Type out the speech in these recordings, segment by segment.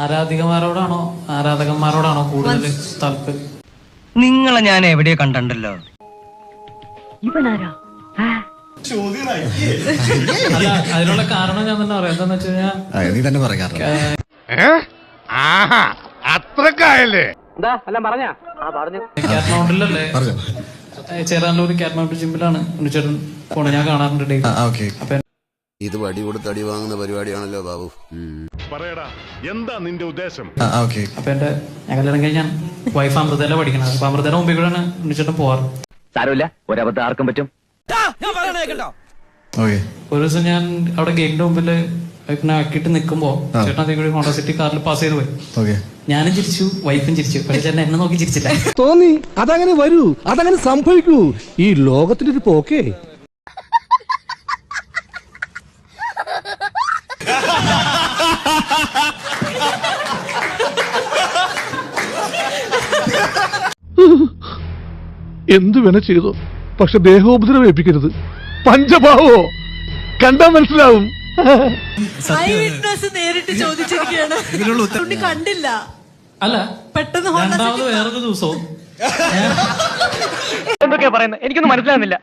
ആരാധികമാരോടാണോ ആരാധകന്മാരോടാണോ കൂടുതൽ താല്പര്യം? നിങ്ങളെ ഞാൻ എവിടെയോ കണ്ടല്ലോ. അല്ല അതിനുള്ള കാരണം ഞാൻ തന്നെ പറയാം. എന്താന്ന് വെച്ച് കഴിഞ്ഞാൽ നീ തന്നെ അത്രക്കായല്ലേ? ചേരാനല്ലൂർ ജിമ്മിലാണ് ഉണ്ണിച്ചേട്ടൻ പോണത് ഞാൻ കാണാറുണ്ട് ആ ഓക്കെ. അപ്പൊ ഇത് വടി കൊടുത്ത് അടി വാങ്ങുന്ന പരിപാടിയാണല്ലോ ബാബു. പറയടാ എന്താ നിന്റെ ഉദ്ദേശം? ഓക്കെ. അപ്പൊ എന്റെ ഞാൻ കല്യാണം കഴിഞ്ഞാൽ വൈഫ് അമൃതയില പഠിക്കണത് അപ്പൊ അമൃതയുടെ മുമ്പിൽ കൂടെയാണ് ഉണ്ണിച്ചേട്ടൻ പോവാറ്. സാരമില്ല. ഒരബദ്ധം ആർക്കും പറ്റും. ഓക്കെ. ഒരു ദിവസം ഞാൻ അവിടെ ഗേറ്റിന്റെ മുമ്പിൽ വൈഫിനെ ആക്കിയിട്ട് നിൽക്കുമ്പോ ചേട്ടൻ അതേ കൂടി ഹോണ്ട സിറ്റി കാറിൽ പാസ് ചെയ്ത് പോയി. ഓക്കെ. ഞാനും ചിരിച്ചു വൈഫും ചിരിച്ചു. പക്ഷെ ചേട്ടൻ എന്നെ നോക്കി ചിരിച്ചില്ല. തോന്നി അതങ്ങനെ വരൂ അതങ്ങനെ സംഭവിക്കൂ. ഈ ലോകത്തിന്റെ ഒരു പോക്കേ. എന്തു വേണ ചെയ്തു? പക്ഷെ ദേഹോപദ്രവം ഏൽപ്പിക്കരുത്. പഞ്ചഭാവോ? കണ്ടാ മനസ്സിലാവും. നേരിട്ട് ചോദിച്ചിരിക്കുകയാണ്. കണ്ടില്ല. അല്ല പെട്ടെന്ന് രണ്ടാമത് വേറൊരു ദിവസവും. എന്തൊക്കെയാ പറയുന്നത്? എനിക്കൊന്നും മനസ്സിലാകുന്നില്ല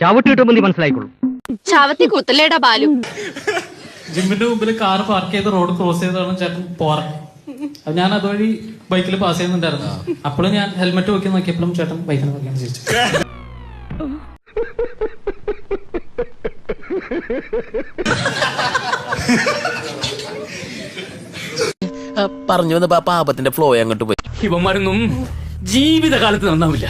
ചവിട്ടി കിട്ടുമ്പോ നീ മനസ്സിലായിക്കോളൂ. ചാവത്തി കുത്തലേടാ ബാലു. ജിമ്മിന്റെ മുമ്പിൽ കാർ പാർക്ക് ചെയ്ത് റോഡ് ക്രോസ് ചെയ്താണ് ചേട്ടൻ പോറേ അപ്പൊ ഞാൻ അതുവഴി ബൈക്കിൽ പാസ് ചെയ്യുന്നുണ്ടായിരുന്നു. അപ്പോഴും ഞാൻ ഹെൽമെറ്റ് നോക്കി നോക്കിയപ്പോഴും ചേട്ടൻ ബൈക്കിന് നോക്കിയാണ് ചിരിച്ചു പറഞ്ഞു വന്ന പാപത്തിന്റെ ഫ്ലോ അങ്ങോട്ട് പോയി. ഇവന്മാരൊന്നും ജീവിതകാലത്ത് നന്നാവില്ല.